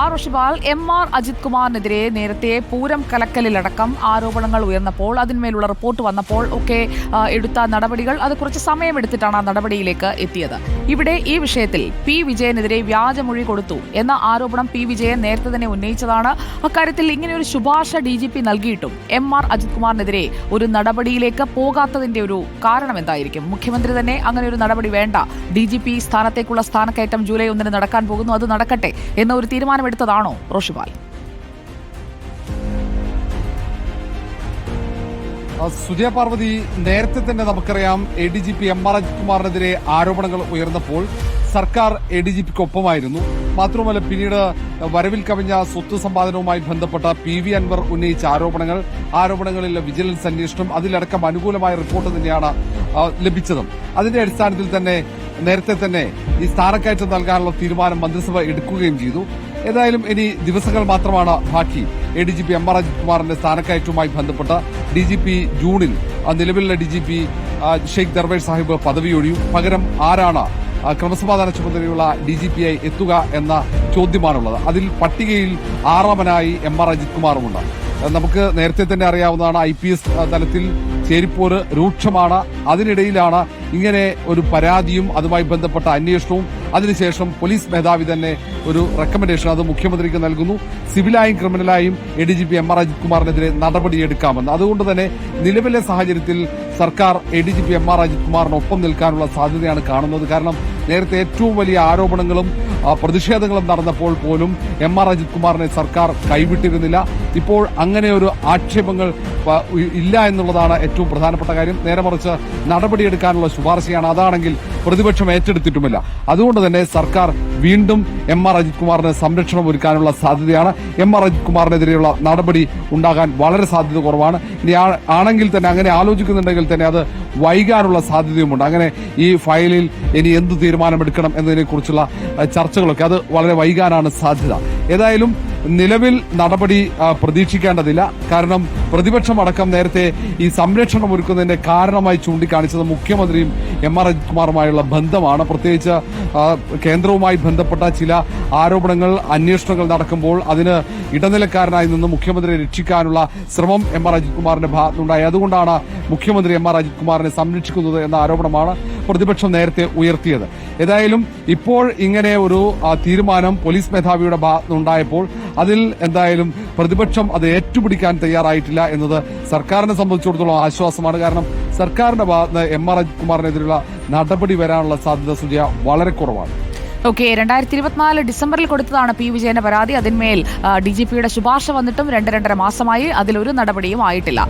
R Rishipal M R Ajith കുമാറിനെതിരെ നേരത്തെ പൂരം കലക്കലിലടക്കം ആരോപണങ്ങൾ ഉയർന്നപ്പോൾ അതിന്മേലുള്ള report വന്നപ്പോൾ ഒക്കെ എടുത്ത നടപടികൾ അത് കുറച്ച് സമയമെടുത്തിട്ടാണ് ആ നടപടിയിലേക്ക് എത്തിയത്. ഇവിടെ ഈ വിഷയത്തിൽ പി വിജയനെതിരെ വ്യാജമൊഴി കൊടുത്തു എന്ന ആരോപണം പി വിജയൻ നേരത്തെ തന്നെ ഉന്നയിച്ചതാണ്. അക്കാര്യത്തിൽ ഇങ്ങനെയൊരു ശുപാർശ ഡി ജി പി നൽകിയിട്ടും എം ആർ അജിത് കുമാറിനെതിരെ ഒരു നടപടിയിലേക്ക് പോകാത്തതിന്റെ ഒരു കാരണം എന്തായിരിക്കും? മുഖ്യമന്ത്രി തന്നെ അങ്ങനെ ഒരു നടപടി വേണ്ട. ഡി ജി പി സ്ഥാനത്തേക്കുള്ള സ്ഥാനക്കയറ്റം ജൂലൈ ഒന്നിന് നടക്കാൻ പോകുന്നു അത് നടക്കട്ടെ എന്ന ഒരു തീരുമാനമെടുത്തതാണോ റോഷിപാൽ? സുജയ പാർവതി നേരത്തെ തന്നെ നമുക്കറിയാം A D G P M R Ajith കുമാറിനെതിരെ ആരോപണങ്ങൾ ഉയർന്നപ്പോൾ സർക്കാർ എ ഡി ജി പിക്ക് ഒപ്പമായിരുന്നു. മാത്രമല്ല പിന്നീട് വരവിൽ കവിഞ്ഞ സ്വത്ത് സമ്പാദനവുമായി ബന്ധപ്പെട്ട പി വി അൻവർ ഉന്നയിച്ച ആരോപണങ്ങൾ ആരോപണങ്ങളിലെ വിജിലൻസ് അന്വേഷണം അതിലടക്കം അനുകൂലമായ റിപ്പോർട്ട് തന്നെയാണ് ലഭിച്ചതും. അതിന്റെ അടിസ്ഥാനത്തിൽ തന്നെ നേരത്തെ തന്നെ ഈ സ്ഥാനക്കയറ്റം നൽകാനുള്ള തീരുമാനം മന്ത്രിസഭ എടുക്കുകയും ചെയ്തു. ഏതായാലും ഇനി ദിവസങ്ങൾ മാത്രമാണ് ബാക്കി. A D G P M R Ajith കുമാറിന്റെ സ്ഥാനക്കയറ്റവുമായി ബന്ധപ്പെട്ട് ഡി ജി പി ജൂണിൽ നിലവിലുള്ള D G P Shaikh Darvesh Saheb പദവി ഒഴിയും പകരം ആരാണ് ക്രമസമാധാന ചുമതലയുള്ള ഡി ജി പി ആയി എത്തുക എന്ന ചോദ്യമാണുള്ളത്. അതിൽ പട്ടികയിൽ ആറാമനായി എം ആർ അജിത് കുമാറുമുണ്ട്. നമുക്ക് നേരത്തെ തന്നെ അറിയാവുന്നതാണ്. ഐ പി എസ് തലത്തിൽ ചേരിപ്പോര് രൂക്ഷമാണ്. അതിനിടയിലാണ് ഇങ്ങനെ ഒരു പരാതിയും അതുമായി ബന്ധപ്പെട്ട അന്വേഷണവും. അതിനുശേഷം പോലീസ് മേധാവി തന്നെ ഒരു റെക്കമെൻഡേഷൻ അത് മുഖ്യമന്ത്രിക്ക് നൽകുന്നു. സിവിലായും ക്രിമിനലായും A D G P M R Ajith കുമാറിനെതിരെ നടപടിയെടുക്കാമെന്ന്. അതുകൊണ്ട് തന്നെ നിലവിലെ സാഹചര്യത്തിൽ സർക്കാർ A D G P M R Ajith കുമാറിനൊപ്പം നിൽക്കാനുള്ള സാധ്യതയാണ് കാണുന്നത്. കാരണം നേരത്തെ ഏറ്റവും വലിയ ആരോപണങ്ങളും പ്രതിഷേധങ്ങളും നടന്നപ്പോൾ പോലും എം ആർ അജിത് കുമാറിനെ സർക്കാർ കൈവിട്ടിരുന്നില്ല. ഇപ്പോൾ അങ്ങനെ ഒരു ആക്ഷേപങ്ങൾ ഇല്ല എന്നുള്ളതാണ് ഏറ്റവും പ്രധാനപ്പെട്ട കാര്യം. നേരെ മറിച്ച് നടപടിയെടുക്കാനുള്ള ശുപാർശയാണ് അതാണെങ്കിൽ പ്രതിപക്ഷം ഏറ്റെടുത്തിട്ടുമില്ല. അതുകൊണ്ട് തന്നെ സർക്കാർ വീണ്ടും എം ആർ അജിത് കുമാറിന് സംരക്ഷണം ഒരുക്കാനുള്ള സാധ്യതയാണ്. എം ആർ അജിത് കുമാറിനെതിരെയുള്ള നടപടി ഉണ്ടാകാൻ വളരെ സാധ്യത കുറവാണ്. ഇനി ആണെങ്കിൽ തന്നെ അങ്ങനെ ആലോചിക്കുന്നുണ്ടെങ്കിൽ തന്നെ അത് വൈകാനുള്ള സാധ്യതയുമുണ്ട്. അങ്ങനെ ഈ ഫയലിൽ ഇനി എന്ത് തീരുമാനമെടുക്കണം എന്നതിനെ കുറിച്ചുള്ള ചർച്ചകളൊക്കെ. അത് വളരെ വൈകാനാണ് സാധ്യത. ഏതായാലും നിലവിൽ നടപടി പ്രതീക്ഷിക്കേണ്ടതില്ല. കാരണം പ്രതിപക്ഷം അടക്കം നേരത്തെ ഈ സംരക്ഷണം ഒരുക്കുന്നതിന്റെ കാരണമായി ചൂണ്ടിക്കാണിച്ചത് മുഖ്യമന്ത്രിയും എം ആർ കുമാറുമായുള്ള ബന്ധമാണ്. പ്രത്യേകിച്ച് കേന്ദ്രവുമായി ബന്ധപ്പെട്ട ചില ആരോപണങ്ങൾ അന്വേഷണങ്ങൾ നടക്കുമ്പോൾ അതിന് ഇടനിലക്കാരനായി നിന്ന് മുഖ്യമന്ത്രിയെ രക്ഷിക്കാനുള്ള ശ്രമം എം ആർ അജിത് കുമാറിന്റെ ഭാഗത്തുണ്ടായി. അതുകൊണ്ടാണ് മുഖ്യമന്ത്രി എം ആർ അജിത് കുമാറിനെ സംരക്ഷിക്കുന്നത് എന്ന ആരോപണമാണ് പ്രതിപക്ഷം നേരത്തെ ഉയർത്തിയത്. ഏതായാലും ഇപ്പോൾ ഇങ്ങനെ ഒരു തീരുമാനം പോലീസ് മേധാവിയുടെ ഭാഗത്തുണ്ടായപ്പോൾ അതിൽ എന്തായാലും പ്രതിപക്ഷം അത് ഏറ്റുപിടിക്കാൻ തയ്യാറായിട്ടില്ല എന്നത് സർക്കാരിനെ സംബന്ധിച്ചിടത്തോളം ആശ്വാസമാണ്. കാരണം സർക്കാരിന്റെ ഭാഗത്ത് എം ആർ അജിത് കുമാറിനെതിരെയുള്ള നടപടി വരാനുള്ള സാധ്യത സുജയ വളരെ കുറവാണ്. ഓക്കെ രണ്ടായിരത്തി ഇരുപത്തിനാല് ഡിസംബറിൽ കൊടുത്തതാണ് പി വിജയന്റെ പരാതി. അതിന്മേൽ ഡി ജി പിയുടെ ശുപാർശ വന്നിട്ടും രണ്ട് രണ്ടര മാസമായി അതിലൊരു നടപടിയും ആയിട്ടില്ല.